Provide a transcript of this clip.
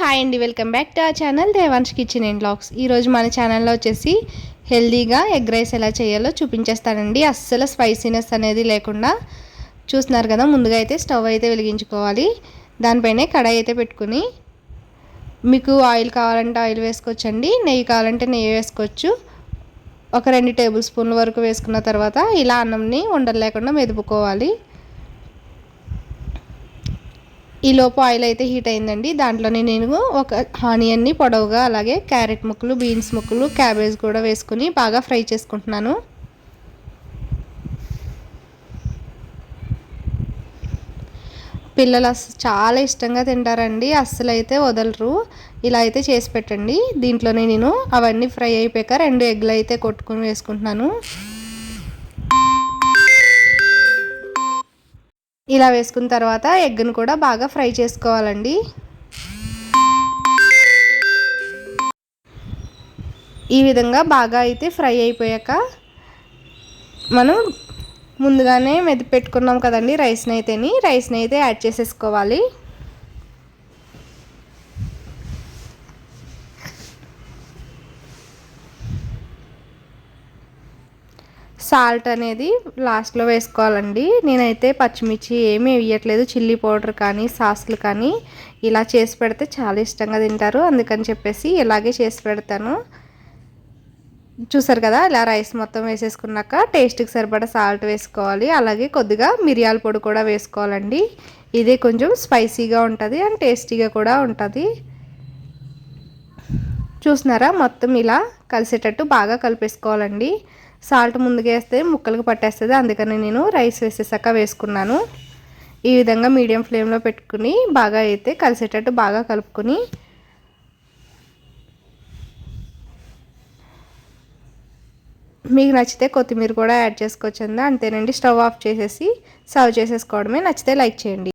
Hi అండి welcome back to ఆ channel Devans kitchen and blogs ఈరోజు మన ఛానల్లో వచ్చేసి హెల్దీగా ఎగ్ రైస్ ఎలా చేయాలో చూపించేస్తానండి. అస్సలు స్పైసీనెస్ అనేది లేకుండా చూస్తున్నారు కదా ముందుగా అయితే స్టవ్ అయితే వెలిగించుకోవాలి. దానిపైనే కడాయి అయితే పెట్టుకుని మీకు ఆయిల్ కావాలంటే ఆయిల్ వేసుకోవచ్చండి నెయ్యి కావాలంటే నెయ్యి వేసుకోవచ్చు. ఒక రెండు టేబుల్ స్పూన్ల వరకు వేసుకున్న తర్వాత ఇలా అన్నంని ఉండలు లేకుండా మెదుపుకోవాలి. ఈ లోపు ఆయిల్ అయితే హీట్ అయిందండి. దాంట్లోనే నేను ఒక ఆనియన్ని పొడవుగా అలాగే క్యారెట్ ముక్కలు బీన్స్ ముక్కలు క్యాబేజ్ కూడా వేసుకుని బాగా ఫ్రై చేసుకుంటున్నాను. పిల్లలు చాలా ఇష్టంగా తింటారండి. అస్సలు అయితే వదలరు. ఇలా అయితే చేసి పెట్టండి. దీంట్లోనే నేను అవన్నీ ఫ్రై అయిపోయాక రెండు ఎగ్లు అయితే కొట్టుకుని వేసుకుంటున్నాను. ఇలా వేసుకున్న తర్వాత ఎగ్ను కూడా బాగా ఫ్రై చేసుకోవాలండి. ఈ విధంగా బాగా అయితే ఫ్రై అయిపోయాక మనం ముందుగానే మెది పెట్టుకున్నాం కదండి రైస్ని అయితేని. రైస్ని అయితే యాడ్ చేసేసుకోవాలి. సాల్ట్ అనేది లాస్ట్లో వేసుకోవాలండి. నేనైతే పచ్చిమిర్చి ఏమీ వేయట్లేదు. చిల్లీ పౌడర్ కానీ సాస్లు కానీ ఇలా చేసి పెడితే చాలా ఇష్టంగా తింటారు. అందుకని చెప్పేసి ఇలాగే చేసి పెడతాను. చూసారు కదా ఇలా రైస్ మొత్తం వేసేసుకున్నాక టేస్ట్కి సరిపడా సాల్ట్ వేసుకోవాలి. అలాగే కొద్దిగా మిరియాల పొడి కూడా వేసుకోవాలండి. ఇది కొంచెం స్పైసీగా ఉంటుంది అండ్ టేస్టీగా కూడా ఉంటుంది. చూసినారా? మొత్తం ఇలా కలిసేటట్టు బాగా కలిపేసుకోవాలండి. సాల్ట్ ముందుగా వేస్తే ముక్కలకు పట్టేస్తుంది. అందుకని నేను రైస్ వేసేసాక వేసుకున్నాను. ఈ విధంగా మీడియం ఫ్లేమ్లో పెట్టుకుని బాగా అయితే కలిసేటట్టు బాగా కలుపుకొని మీకు నచ్చితే కొత్తిమీర కూడా యాడ్ చేసుకోవచ్చు అంతేనండి స్టవ్ ఆఫ్ చేసేసి సర్వ్ చేసేసుకోవడమే. నచ్చితే లైక్ చేయండి.